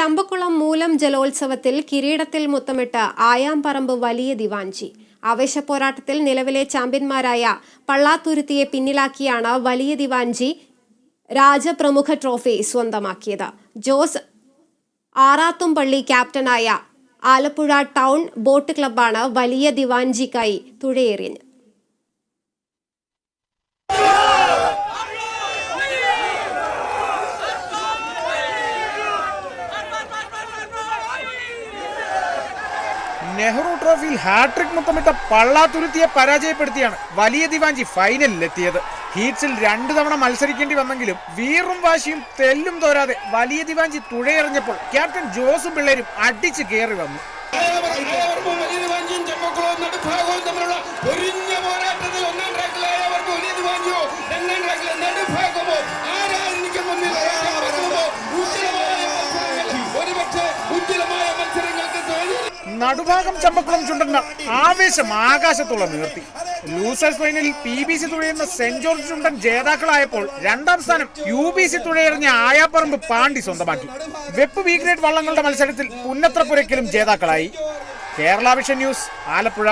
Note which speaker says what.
Speaker 1: ചമ്പക്കുളം മൂലം ജലോത്സവത്തിൽ കിരീടത്തിൽ മുത്തമിട്ട് ആയാമ്പറമ്പ് വലിയ ദിവാഞ്ചി ആവേശ പോരാട്ടത്തിൽ നിലവിലെ ചാമ്പ്യന്മാരായ പള്ളാത്തുരുത്തിയെ പിന്നിലാക്കിയാണ് വലിയ ദിവാഞ്ചി രാജപ്രമുഖ ട്രോഫി സ്വന്തമാക്കിയത്. ജോസ് ആറാത്തുംപള്ളി ക്യാപ്റ്റനായ ആലപ്പുഴ ടൗൺ ബോട്ട് ക്ലബ്ബാണ് വലിയ ദിവാഞ്ചിക്കായി തുഴയേറിയത്
Speaker 2: നെഹ്റു ട്രോഫിയിൽ ഹാട്രിക് മുത്തമിട്ട പള്ളാത്തുരുത്തിയെ പരാജയപ്പെടുത്തിയാണ് വലിയ ദിവാഞ്ചി ഫൈനലിലെത്തിയത്. ഹീറ്റ്സിൽ രണ്ടു തവണ മത്സരിക്കേണ്ടി വന്നെങ്കിലും വീറും വാശിയും തെല്ലും തോരാതെ വലിയ ദിവാഞ്ചി തുഴയറിഞ്ഞപ്പോൾ ക്യാപ്റ്റൻ ജോസും പിള്ളേരും അടിച്ചു കയറി വന്നു.
Speaker 3: പൊരിഞ്ഞ പോരാട്ടത്തിൽ ഒന്നാം ട്രാക്കിലായവർക്ക് വലിയ ദിവാഞ്ചിയോ രണ്ടാം നടുഭാഗമോ
Speaker 2: നടുഭാഗം ചമ്പക്കുളം ചുണ്ടന്ന ആവേശം ആകാശത്തോളം ഉയർത്തി ലൂസേഴ്സ് ഫൈനലിൽ പി ബി സി തുഴയുന്ന സെന്റ് ജോർജ് ചുണ്ടൻ ജേതാക്കളായപ്പോൾ രണ്ടാം സ്ഥാനം യു ബി സി തുഴയെറിഞ്ഞ ആയാപ്പറമ്പ് പാണ്ടി സ്വന്തമാക്കി. വെപ്പ് ബി ഗ്രേഡ് വള്ളങ്ങളുടെ മത്സരത്തിൽ പുന്നത്രപ്പുരയ്ക്കലും ജേതാക്കളായി. Kerala vision news Alappuzha.